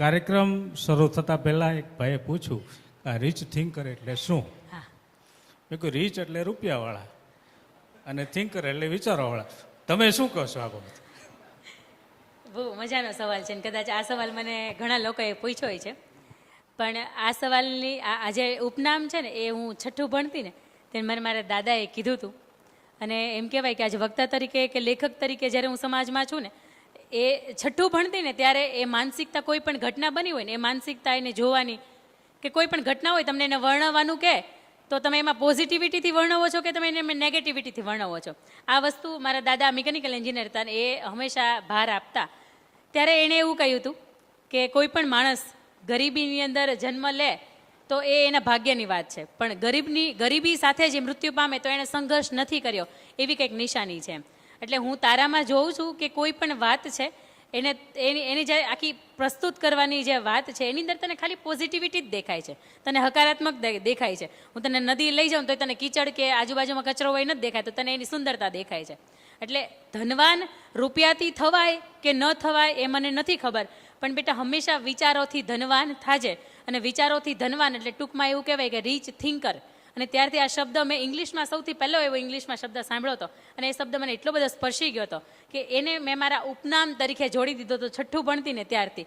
કાર્યક્રમ શરૂ થતાં પહેલાં એક ભાઈએ પૂછ્યું આ રીચ થિંકર એટલે શું? હા. મેં કહ્યું રીચ એટલે રૂપિયાવાળા અને થિંકર એટલે વિચારોવાળા. તમે શું કહો છો આ બાબત? બહુ મજાનો સવાલ છે ને કદાચ આ સવાલ મને ઘણા લોકોએ પૂછ્યો છે. પણ આ સવાલની આ આ જે ઉપનામ છે ને એ હું છઠ્ઠું ભણતી ને તેને મને મારા દાદાએ કીધું હતું અને એમ કહેવાય કે આજે વક્તા તરીકે કે લેખક તરીકે જ્યારે હું સમાજમાં છું ને એ છઠ્ઠું ભણતી ને ત્યારે એ માનસિકતા કોઈ પણ ઘટના બની હોય ને, એ માનસિકતા એને જોવાની કે કોઈ પણ ઘટના હોય, તમને એને વર્ણવવાનું કે, તો તમે એમાં પોઝિટિવિટીથી વર્ણવો છો કે તમે એને નેગેટિવિટીથી વર્ણવો છો? આ વસ્તુ મારા દાદા મિકેનિકલ એન્જિનિયર હતા એ હંમેશા ભાર આપતા. ત્યારે એણે એવું કહ્યું હતું કે કોઈ પણ માણસ ગરીબીની અંદર જન્મ લે, તો એ એના ભાગ્યની વાત છે. પણ ગરીબની, ગરીબી સાથે જે મૃત્યુ પામે તો એણે સંઘર્ષ નથી કર્યો. એવી કંઈક નિશાની છે એટલે હું તારામાં જોઉં છું કે કોઈ પણ વાત છે, એને એની એની જે આખી પ્રસ્તુત કરવાની જે વાત છે, એની અંદર તને ખાલી પોઝિટિવિટી જ દેખાય છે. તને હકારાત્મક દેખાય છે. હું તને નદી લઈ જાઉં તો તને કીચડ કે આજુબાજુમાં કચરો હોય નથી દેખાય, તો તને એની સુંદરતા દેખાય છે. એટલે ધનવાન રૂપિયાથી થવાય કે ન થવાય એ મને નથી ખબર, પણ બેટા હંમેશા વિચારોથી ધનવાન થાજે. અને વિચારોથી ધનવાન એટલે ટૂંકમાં એવું કહેવાય કે રીચ થિંકર અને ત્યારથી આ શબ્દ મેં ઇંગ્લિશમાં સૌથી પહેલો એવો ઇંગ્લિશમાં શબ્દ સાંભળ્યો હતો. અને એ શબ્દ મને એટલો બધો સ્પર્શી ગયો હતો કે એને મેં મારા ઉપનામ તરીકે જોડી દીધો હતો છઠ્ઠું ભણતી ને ત્યારથી.